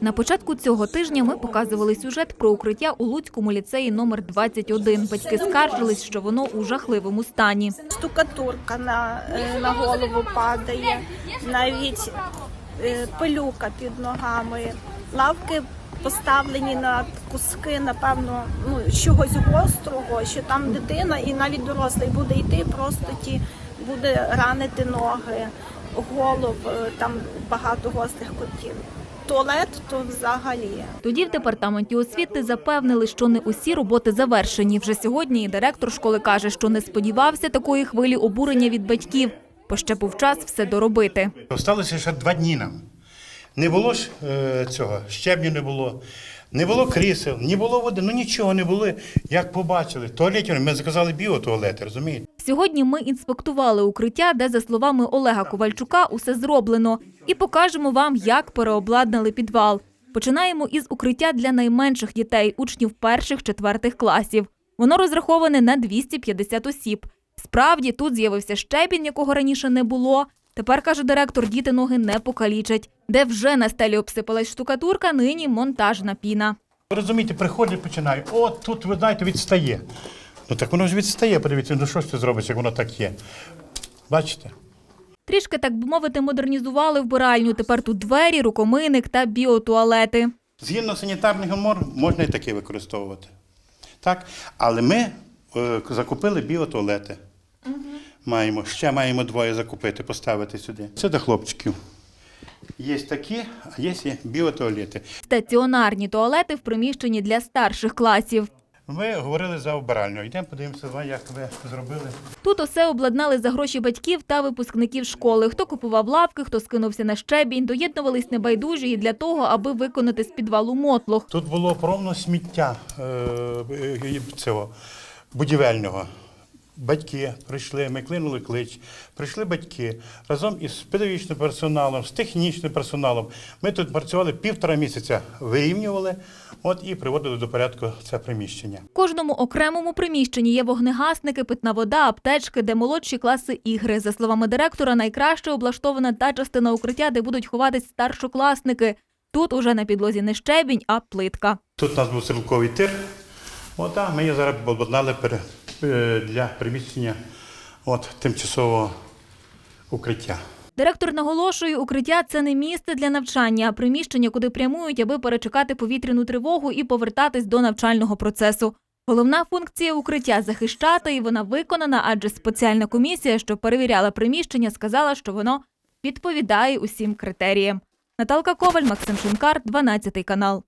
На початку цього тижня ми показували сюжет про укриття у Луцькому ліцеї номер 21. Батьки скаржились, що воно у жахливому стані. штукатурка на, е, на голову падає, навіть е, пилюка під ногами, лавки поставлені на куски, напевно, ну, чогось гострого, що там дитина і навіть дорослий буде йти, просто ті буде ранити ноги, голов, е, там багато гострих кутів. Туалет то взагалі. Тоді в департаменті освіти запевнили, що не усі роботи завершені. Вже сьогодні і директор школи каже, що не сподівався такої хвилі обурення від батьків, бо ще був час все доробити. Осталося ще два дні нам. Не було ж е, цього, щебню не було, не було крісел, не було води, ну нічого не було. Як побачили, туалетів, ми заказали біотуалети, розумієте? Сьогодні ми інспектували укриття, де, за словами Олега Ковальчука, усе зроблено, і покажемо вам, як переобладнали підвал. Починаємо із укриття для найменших дітей, учнів перших-четвертих класів. Воно розраховане на 250 осіб. Справді тут з'явився щебінь, якого раніше не було. Тепер, каже директор, діти ноги не покалічать. Де вже на стелі обсипалась штукатурка, нині монтажна піна. Розумієте, приходять, починають, о, тут, ви знаєте, відстає. Ну так воно ж відстає, подивіться, ну що ж це зробиться, як воно так є. Бачите? Трішки, так би мовити, модернізували вбиральню. Тепер тут двері, рукомийник та біотуалети. Згідно санітарних норм можна і таке використовувати. Так? Але ми е, закупили біотуалети. Маємо, ще маємо двоє закупити, поставити сюди. Це для хлопчиків. Є такі, а є і біотуалети. Стаціонарні туалети в приміщенні для старших класів. Ми говорили за вбиральню. Йдемо, подивимося, як ви зробили. Тут усе обладнали за гроші батьків та випускників школи. Хто купував лавки, хто скинувся на щебінь, доєднувались небайдужі і для того, аби виконати з підвалу мотлох. Тут було повно сміття е, цього будівельного. Батьки прийшли, ми клинули клич. Прийшли батьки разом із педагогічним персоналом, з технічним персоналом. Ми тут працювали півтора місяця, вирівнювали от, і приводили до порядку це приміщення. В кожному окремому приміщенні є вогнегасники, питна вода, аптечки, де молодші класи ігри. За словами директора, найкраще облаштована та частина укриття, де будуть ховатись старшокласники. Тут уже на підлозі не щебінь, а плитка. Тут у нас був стрілковий тир. От, а ми її зараз обладнали е, для приміщення от, тимчасового укриття. Директор наголошує, укриття це не місце для навчання, а приміщення, куди прямують, аби перечекати повітряну тривогу і повертатись до навчального процесу. Головна функція укриття захищати, і вона виконана, адже спеціальна комісія, що перевіряла приміщення, сказала, що воно відповідає усім критеріям. Наталка Коваль, Максим Шинкар, 12 канал.